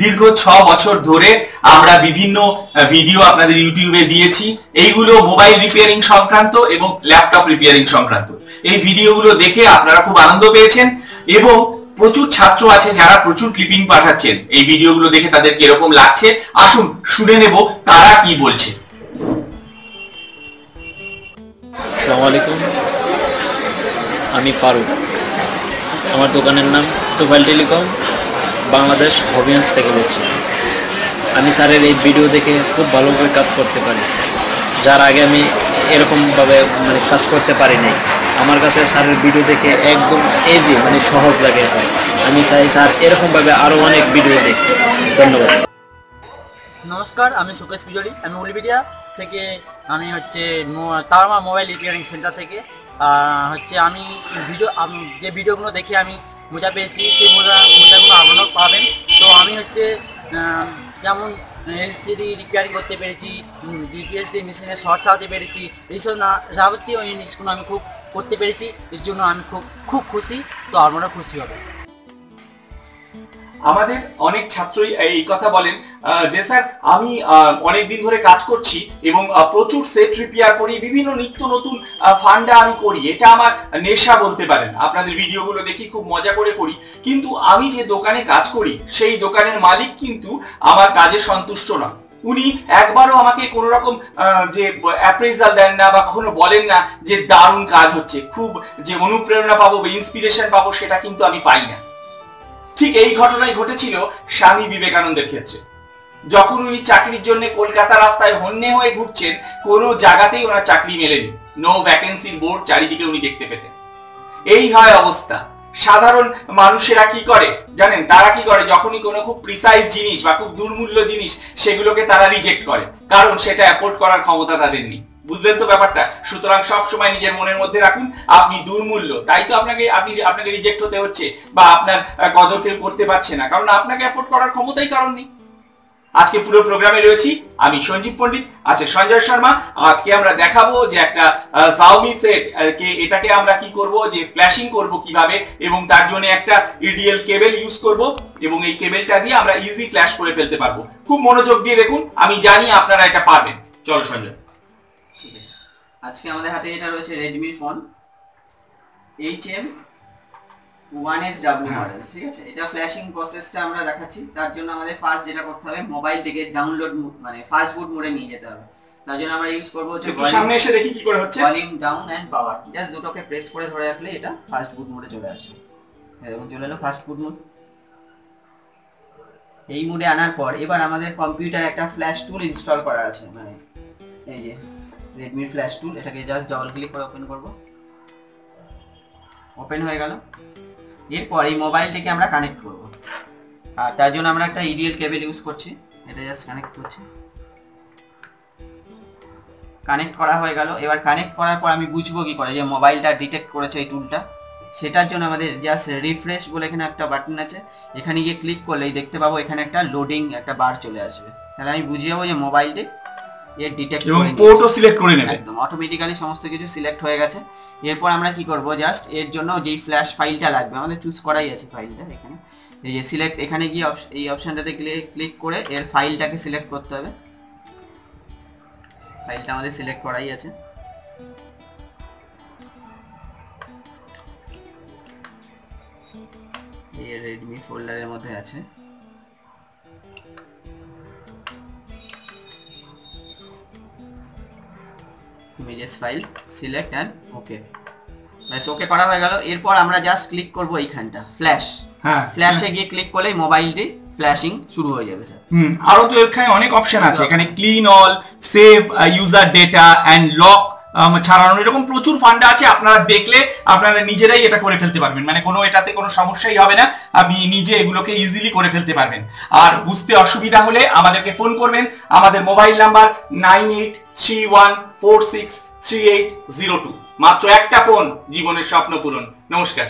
দীর্ঘ ছ বছর ধরে আমরা বিভিন্ন ভিডিও আপনাদের ইউটিউবে দিয়েছি। এইগুলো মোবাইল রিপেয়ারিং সংক্রান্ত এবং ল্যাপটপ রিপেয়ারিং সংক্রান্ত। এই ভিডিওগুলো দেখে আপনারা খুব আনন্দ পেয়েছেন এবং প্রচুর ছাত্র আছে যারা প্রচুর ক্লিপিং পাঠাচ্ছেন। এই ভিডিওগুলো দেখে তাদের কীরকম লাগছে? আসুন, শুনে নেব তারা কি বলছে। আমি ফারুক। আমার দোকানের নাম তোফাইল টেলিকম। বাংলাদেশ হবিয়ান্স থেকে বলছি আমি স্যারের এই ভিডিও দেখে খুব ভালোভাবে কাজ করতে পারি। যার আগে আমি এরকমভাবে মানে কাজ করতে পারি নাই। আমার কাছে স্যারের ভিডিও দেখে একদম এজি মানে সহজ লাগে আমি চাই স্যার এরকমভাবে আরও অনেক ভিডিও দেখতে ধন্যবাদ। নমস্কার, আমি সুকেশ বিজলি আমি উলিবিডিয়া থেকে, আমি হচ্ছে তারমা মোবাইল রিপেয়ারিং সেন্টার থেকে। হচ্ছে আমি ভিডিও যে ভিডিওগুলো দেখে আমি মজা পেয়েছি, সেই মোজা আপনারাও পাবেন। তো আমি হচ্ছে যেমন এলসিডি রিপেয়ারিং করতে পেরেছি ডিপিএস দিয়ে মেশিনে শর্ট সারাতে পেরেছি, এইসব না, যাবতীয় জিনিসগুলো আমি খুব করতে পেরেছি, এর জন্য আমি খুব খুব খুশি। তো আপনারা খুশি হবেন আমাদের অনেক ছাত্রই এই কথা বলেন যে স্যার, আমি অনেক দিন ধরে কাজ করছি এবং প্রচুর সেট রিপেয়ার করি, বিভিন্ন নিত্য নতুন ফান্ডা আমি করি, এটা আমার নেশা বলতে পারেন। আপনাদের ভিডিওগুলো দেখি খুব মজা করে করি। কিন্তু আমি যে দোকানে কাজ করি, সেই দোকানের মালিক কিন্তু আমার কাজে সন্তুষ্ট না। উনি একবারও আমাকে কোন রকম যে অ্যাপ্রেজাল দেন না বা কখনো বলেন না যে দারুণ কাজ হচ্ছে, খুব যে অনুপ্রেরণা পাবো বা ইন্সপিরেশন পাবো, সেটা কিন্তু আমি পাই না। ঠিক এই ঘটনাই ঘটেছিল স্বামী বিবেকানন্দের ক্ষেত্রে। যখন উনি চাকরির জন্য কলকাতা রাস্তায় হন্যে হয়ে ঘুরছেন, কোনো জায়গাতেই ওনার চাকরি মেলেনি। নো ভ্যাকেন্সির বোর্ড চারিদিকে উনি দেখতে পেতেন। এই হয় অবস্থা। সাধারণ মানুষেরা কি করে, জানেন? তারা কি করে? যখনই কোনো খুব প্রিসাইজ জিনিস বা খুব দুর্মূল্য জিনিস, সেগুলোকে তারা রিজেক্ট করে। কারণ সেটা অ্যাফোর্ড করার ক্ষমতা তাদের নেই। বুঝলেন তো ব্যাপারটা? সুতরাং সব সময় নিজের মনের মধ্যে রাখুন, আপনি দুর্মূল্য। তাই তো আপনাকে, আপনি, আপনাকে রিজেক্ট হতে হচ্ছে বা আপনার কদর কেউ করতে পারছে না। কারণ আপনাকে অ্যাফোর্ড করার ক্ষমতাই কারণ নেই। আজকে পুরো প্রোগ্রামে রয়েছি আমি সঞ্জীব পণ্ডিত, আছে সঞ্জয় শর্মা। আজকে আমরা দেখাবো যে একটা সাউমি সেট কে, এটাকে আমরা কি করব, যে ফ্ল্যাশিং করব কীভাবে, এবং তার জন্য একটা ইডিএল কেবল ইউজ করব, এবং এই কেবলটা দিয়ে আমরা ইজি ফ্ল্যাশ করে ফেলতে পারব। খুব মনোযোগ দিয়ে দেখুন, আমি জানি আপনারা এটা পারবেন। চলো সঞ্জয়। আজকে আমাদের হাতে এটা রয়েছে Redmi phone H M one S W হ্যাঁ। মডেল ঠিক আছে? এটা ফ্ল্যাশিং প্রসেসটা আমরা দেখাচ্ছি। তার জন্য আমাদের ফার্স্ট যেটা করতে হবে মোবাইল থেকে ডাউনলোড মানে ফাস্ট বুট মোডে নিয়ে যেতে হবে। তার জন্য আমরা ইউজ করব হচ্ছে সামনে এসে দেখি কি করে হচ্ছে। Volume down and power just দুটোকে প্রেস করে ধরে রাখলে এটা ফাস্ট বুট মোডে চলে আসে। এরকম চলে এলো ফাস্ট বুট মোড এই মোডে আনার পর এবার আমাদের কম্পিউটার একটা ফ্ল্যাশ টুল ইনস্টল করা আছে মানে এই যে রেডমি ফ্ল্যাশ টুল এটাকে জাস্ট ডাবল ক্লিক করে ওপেন করব। ওপেন হয়ে গেল। এরপর এই মোবাইলটিকে আমরা কানেক্ট করব। আর তার জন্য আমরা একটা ইডিএল কেবল ইউজ করছি। এটা জাস্ট কানেক্ট করছি। কানেক্ট করা হয়ে গেল। এবার কানেক্ট করার পর আমি বুঝব কি করে যে মোবাইলটা ডিটেক্ট করেছে এই টুলটা সেটার জন্য আমাদের জাস্ট রিফ্রেশ বলে এখানে একটা বাটন আছে। এখানে গিয়ে ক্লিক করলেই দেখতে পাবো এখানে একটা লোডিং একটা বার চলে আসবে। তাহলে আমি বুঝে যাব যে মোবাইলটি এর ডিটেক্ট এবং পোর্টও সিলেক্ট করে নেবে। একদম অটোমেটিক্যালি সমস্ত কিছু সিলেক্ট হয়ে গেছে। এরপর আমরা কি করব জাস্ট এর জন্য যেই ফ্ল্যাশ ফাইলটা লাগবে আমাদের চুজ করাই আছে ফাইলটা এখানে। এই যে সিলেক্ট এখানে গিয়ে এই অপশনটাতে ক্লিক করে এর ফাইলটাকে সিলেক্ট করতে হবে। ফাইলটা আমাদের সিলেক্ট করাই আছে। এই রেডমি ফোল্ডারের মধ্যে আছে। Images file select and okay ব্যাস ওকে করা হয়ে গেল। এরপর আমরা জাস্ট ক্লিক করব এইখানটা ফ্ল্যাশ হ্যাঁ। ফ্ল্যাশে গিয়ে ক্লিক করলেই মোবাইলটি ফ্ল্যাশিং শুরু হয়ে যাবে স্যার হুম আরও তো এখানে অনেক অপশন আছে। এখানে clean all save user data and lock ছাড়ানো এরকম প্রচুর ফান্ড আছে, আপনারা দেখলে আপনারা নিজেরাই এটা করে ফেলতে পারবেন। মানে কোনো এটাতে কোনো সমস্যাই হবে না, আপনি নিজে এগুলোকে ইজিলি করে ফেলতে পারবেন। আর বুঝতে অসুবিধা হলে আমাদেরকে ফোন করবেন, আমাদের mobile number nine eight three one four six three eight zero two মাত্র একটা ফোন জীবনের স্বপ্ন পূরণ। নমস্কার।